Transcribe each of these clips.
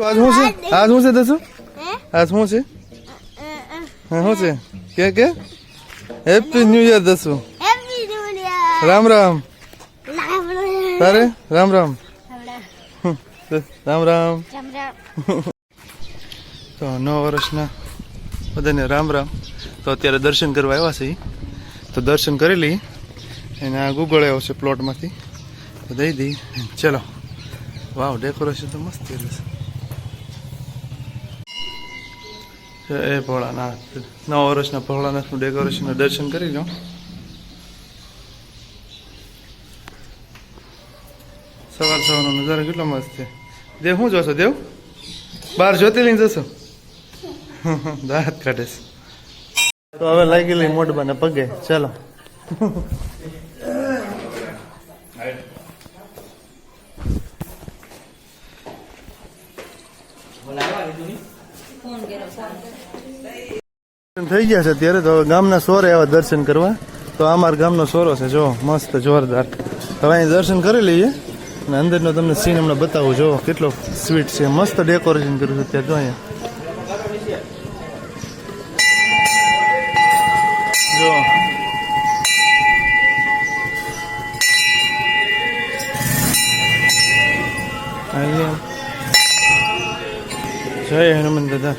આજ શું છે? આજ શું છે દસુ? આજ શું છે? હા શું છે? કે કે? Happy new year દસુ. Happy new year Ram Ram. તારે? રામ રામ. રામ રામ તો નવ વર્ષના બધાને રામ રામ. તો અત્યારે દર્શન કરવા આવ્યા છે તો દર્શન કરી લઈ એને આ ગૂગળ આવ્યો છે પ્લોટમાંથી તો દઈ દઈ ચલો. વાવ ડેકોરેશન તો મસ્ત કર્યું છે. જય ભોળાનાથ. નવ વર્ષના ભોળાનાથનું ડેકોરેશનનું દર્શન કરી લો. સવાર સવારનો નજારો કેટલો મસ્ત છે. દેવ શું જોશો દેવ? બાર જ્યોતિર્લિંગ જશો? દાંત કાઢે તો હવે લાગી લઈ મોઢબાને પગે. ચાલો. થઈ ગયા છે અત્યારે તો ગામના સોરે આવા દર્શન કરવા. તો અમારા ગામનો સોરો છે, જો, મસ્ત જોરદાર. તો અહીં દર્શન કરી લઈએ અને અંદરનો તમને સીન હમણાં બતાવું. જો, કેટલો સ્વીટ છે, મસ્ત ડેકોરેશન કર્યું છે ત્યાં જો અહીંયા. જો. અહીંયા જય હનુમાન દાદા.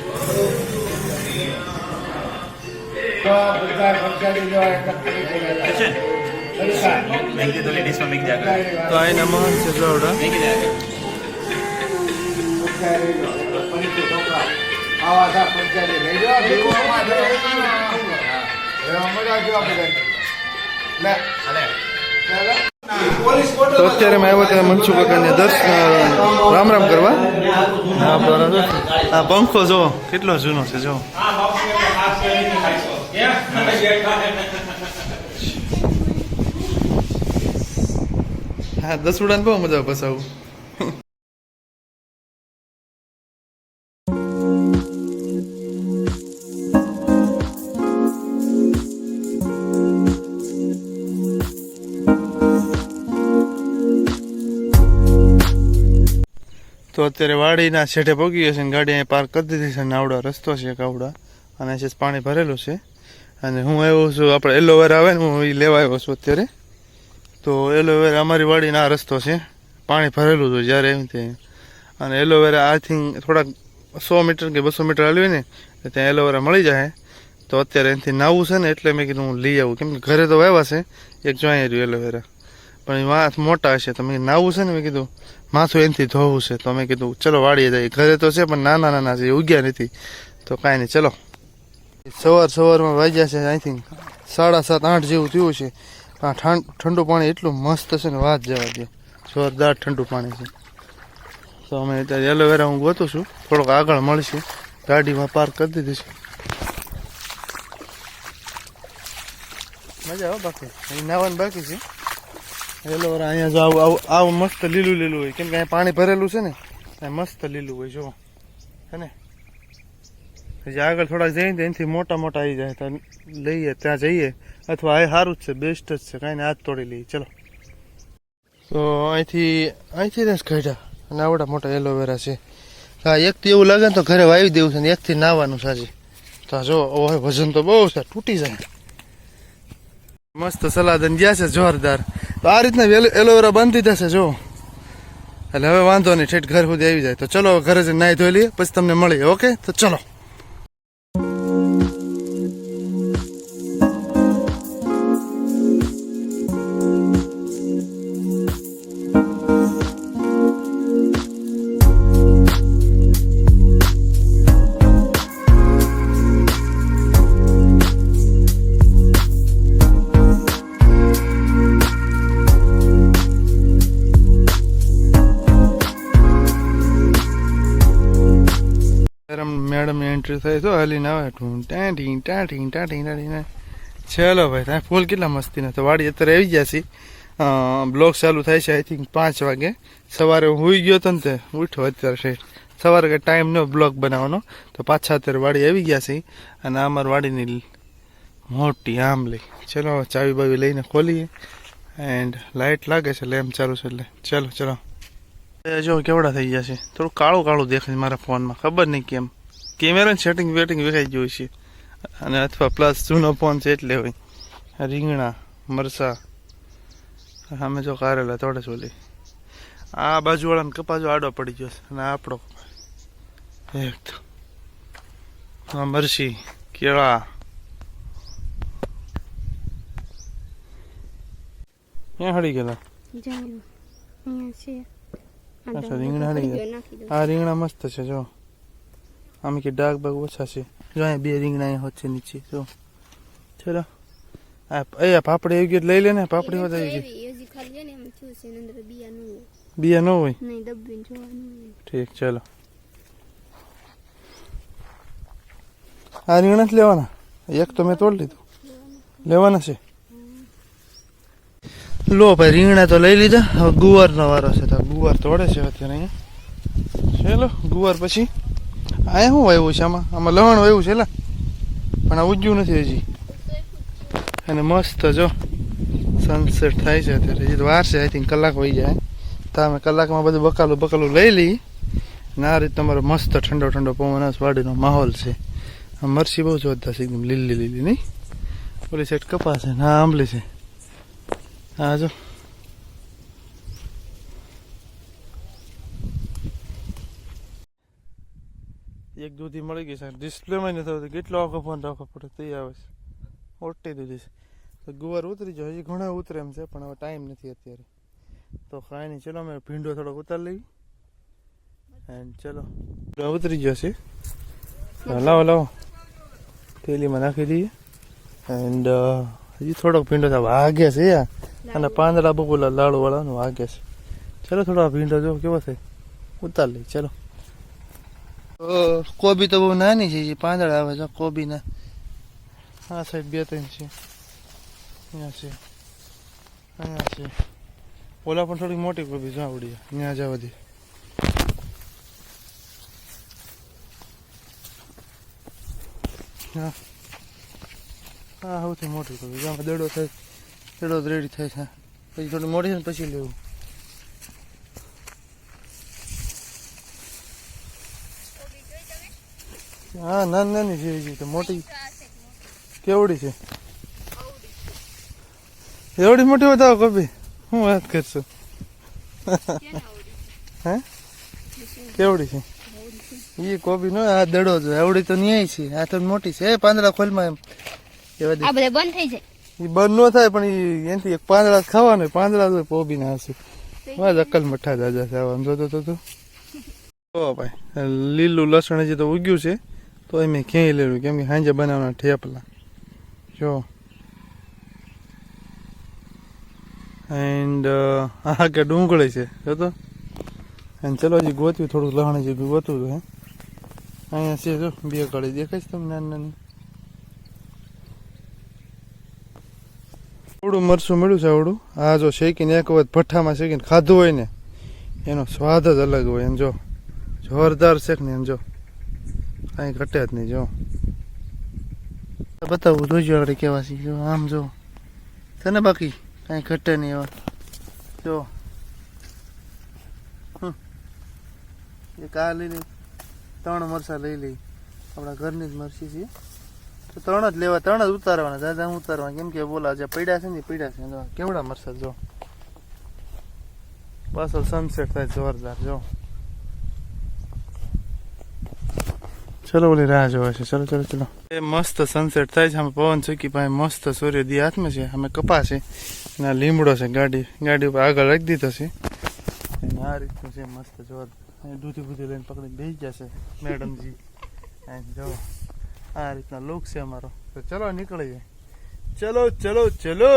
તો મેગી જાગર તો અત્યારે મેં આવ્યો ત્યાં મનસુખ કાકાને દર્શન, રામ રામ કરવા. આ પંખો જો કેટલો જૂનો છે જો હા, દસ ઉડાન બહુ મજા આવે બસાવું તો અત્યારે વાડીના પહોંચી ગયો છે ને ગાડી અહીંયા પાર્ક કરી દીધી છે નાવડા રસ્તો છે કાવડા અને છે પાણી ભરેલું છે. અને હું આવ્યો છું, આપણે એલોવેરા આવે ને હું એ લેવા આવ્યો છું અત્યારે. તો એલોવેરા અમારી વાડીનો આ રસ્તો છે. પાણી ભરેલું હતું જ્યારે એમ તે. અને એલોવેરા આઈ થિંક થોડાક સો મીટર કે બસો મીટર હાલ્યું ને ત્યાં એલોવેરા મળી જાય. તો અત્યારે એનાથી નાવું છે ને, એટલે મેં કીધું હું લઈ આવું. કેમ કે ઘરે તો વાવ્યા છે, એક જો રહ્યું એલોવેરા પણ એ માથ મોટા હશે, તો મેં નાવું છે ને, મેં કીધું માથું એનાથી ધોવું છે. તો મેં કીધું, ચલો વાળીએ જઈએ. ઘરે તો છે, પણ નાના નાના છે ઉગ્યા નથી. તો કાંઈ નહીં, ચલો. સવાર સવારમાં વાગ્યા છે આઈ થિંક સાડા સાત, આઠ જેવું થયું છે આ ઠંડ પાણી એટલું મસ્ત છે ને વાત જવા દે. જોરદાર ઠંડુ પાણી છે. તો અમે અત્યારે એલોવેરા હું ગોતું છું. થોડોક આગળ મળીશું. ગાડીમાં પાર્ક કરી દીધી છે. મજા આવે બાકી. અહીં નાવાનું બાકી છે. એલોવેરા અહીંયા જો આવું આવું આવું મસ્ત લીલું લીલું હોય. કેમ કે અહીંયા પાણી ભરેલું છે ને મસ્ત લીલું હોય જો હે ને? આગળ થોડાક જઈએ ને એનાથી મોટા મોટા આવી જાય. તો લઈએ, ત્યાં જઈએ. અથવા એ સારું જ છે બેસ્ટ જ છે. કાંઈ ને હાથ તોડી લઈએ. ચલો. તો અહીંથી અહીંથી જ કાઢ્યા. અને આવડા મોટા એલોવેરા છે. હા એકથી એવું લાગે ને તો ઘરે વાવી દેવું છે ને એકથી નાવાનું સાજી તો જો ઓય વજન તો બહુ છે, તૂટી જાય. મસ્ત સલાદ અને ગયા છે જોરદાર. તો આ રીતના એલોવેરા બાંધી થશે જો. એટલે હવે વાંધો નહીં, ઠેઠ ઘર સુધી આવી જાય. તો ચલો ઘરે જ નાહી ધોઈ લઈએ, પછી તમને મળીએ, ઓકે? તો ચલો. મેડમ મેડમ એન્ટ્રી થઈ તો હાલીને આવે ટાંટી ટાંટી ટાંટી ટાંટી ચલો ભાઈ ત્યાં ફૂલ કેટલા મસ્તી નથી વાડી અત્યારે આવી ગયા છે બ્લોગ ચાલુ થાય છે આઈ થિંક પાંચ વાગે. સવારે હું હુઈ ગયો હતો ને તે, ઉઠ્યો અત્યારે છે. સવારે કંઈ ટાઈમ ન બ્લોગ બનાવવાનો. તો પાછા અત્યારે વાડી આવી ગયા છે અને અમારી વાડીની મોટી આંબલી. ચલો, ચાવી બાવી લઈને ખોલીએ. એન્ડ લાઇટ લાગે છે લેમ્પ ચાલુ છે એટલે. ચલો ચલો. જો કેવડા થઈ ગયા છે? થોડું કાળું કાળું દેખાય મારા ફોનમાં. ખબર નહીં કેમ. કેમેરા સેટિંગ વેટિંગ વેખાઈ ગયું છે. અને અથવા પ્લસ જૂનો ફોન છે એટલે હોય. રીંગણા મરસા સામે જો કારેલા થોડે ચોલી આ બાજુવાળાને કપાજો આડો પડી ગયો છે. અને આપણો એક તો. મરસી કેળા. ક્યાં હળી ગયેલા? છે. અચ્છા, રીંગણા દઉં. આ રીંગણા મસ્ત છે જો. આમ કે ડાઘ બાગ ઓછા છે. જો અહીંયા બે રીંગણા અહીંયા હોત છે નીચે જો. ચલો. આ એ પાપડી આવી ગયો લઈ લે ને પાપડી હોત આવી ગઈ. બિયા ન હોય. ઠીક ચલો. આ રીંગણા જ લેવાના. એક તો મેં તોડી લીધું લેવાના છે. લો ભાઈ, રીંગણા તો લઈ લીધા. હવે ગુવારનો વારો છે તો ગુવાર તોડે છે અત્યારે અહીંયા. ચલો ગુવાર પછી. અહીંયા શું વાવ્યું છે આમાં? આમાં લવણ વાવ્યું છે, લા. પણ આ ઉગ્યું નથી હજી. અને મસ્ત જો સનસેટ થાય છે અત્યારે. હજી તો વાર છે આઈ થિંક કલાક વહી જાય. તો અમે કલાકમાં બધું બકાલું બકાલું લઈ લઈ. ને આ રીતે તમારો મસ્ત ઠંડો ઠંડો પવન વાડીનો માહોલ છે. આ મરસી બહુ જોરદાર છે, એકદમ લીલી લીલી, નહીં? ઓલી સાઈડ કપાસ છે ના આંબલી છે. હા જો એક દૂધી મળી ગઈ છે. ડિસ્પ્લેમાં નથી આવતું. કેટલો આખો ફોન રાખવો પડે? તે આવે છે. ઓટી દૂધી છે. તો ગુવાર ઉતરી જાય હજી ઘણા ઉતરે એમ છે, પણ હવે ટાઈમ નથી અત્યારે. તો કાંઈ નહીં. ચલો, મેં ભીંડો થોડોક ઉતારી લઈ. એન્ડ ચલો. ઉતરી ગયો છે. લાવો લાવો. થેલીમાં નાખી દઈએ. એન્ડ હજી થોડોક ભીંડો છે વાગે છે અને પાંદડા બગુલા લાડુ વાળાનું વાગે છે. ચલો થોડો ભીંડો જો કેવો થાય ઉતાર લઈ ચલો. કોબી તો બહુ નાની છે પાંદડા આવે છે કોબી ના હા સાહેબ બે ત્રણ છે. અહીંયા છે. અહીંયા છે. ઓલા પણ થોડીક મોટી કોબી જો આવડી ત્યાં જવા દે. હા. હા સૌથી મોટી કોબી જેમાં દડો થાય, દડો રેડી થાય છે. પછી થોડી મોટી છે ને પછી લેવું. હા, નાની નાની છે, તો મોટી. કેવડી છે? એવડી મોટી બતાવો કોબી હું વાત કરશું. હે? કેવડી છે? એ કોબી નો આ દડો જો એવડી તો ન્યાય છે. આ તો મોટી છે. પાંદડા ખોલમાં એમ. એવા દે? આ બધા બંધ થઈ જાય. એ બંધ ન થાય પણ એનાથી એક પાંદડા ખાવાનું પાંદડા તો કોબી ના હશે. બસ અક્કલ મઠ્ઠા દાદા છે આમ જોતો તો તું. ઓ ભાઈ લીલું લસણ હજી તો ઉગ્યું છે તો એ મેં ક્યાંય લેવું? કેમ કે સાંજે બનાવવાના ઠેપલા. જો. એન્ડ આ કે ડુંગળી છે જોતો? અને ચલો હજી ગોત્યું થોડુંક લહણ જે ગોતું હતું હે? અહીંયા છે જો બે કળી દેખાય છે તમને નાની નાની. આવડું મરસું મળ્યું છે આવડું આ જો શેકીને એક વખત ભઠ્ઠામાં શેકીને ખાધું હોય ને, એનો સ્વાદ જ અલગ હોય. એમ જો, જોરદાર છે ને, એમ જો. કાંઈ ઘટે જ નહીં, જો. બતાવું જોઈજો આપણે કેવા છે જો, આમ જો. છે ને બાકી? કાંઈ ઘટે નહીં એવા. જો. એક આ લઈ લઈ, ત્રણ મરસા લઈ લઈ. આપણા ઘરની જ મરસી છે. તો ત્રણ જ લેવા, ત્રણ જ ઉતારવાના. દાદા ઉતારવાના કેમ કે બોલા જે પૈડા છે ને પડ્યા પૈડા છે કેવડા મરસા જો. પાછળ સનસેટ થાય જોરદાર, જો. ચલો, ઓલી રાહ જોવે છે. ચલો ચલો ચલો. એ મસ્ત સનસેટ થાય છે. અમે પવન ચૂકી પાસે મસ્ત સૂર્યોદય હાથમાં છે. અમે કપા છે. અને આ લીમડો છે. ગાડી ગાડી ઉપર આગળ રાખી દીધો છે. અને આ રીતનું છે મસ્ત જોર દૂધી બૂધી લઈને પકડીને બેસી જશે મેડમજી. જો. આ રીતના લુક છે અમારો. તો ચલો નીકળી જાય ચલો ચલો ચલો!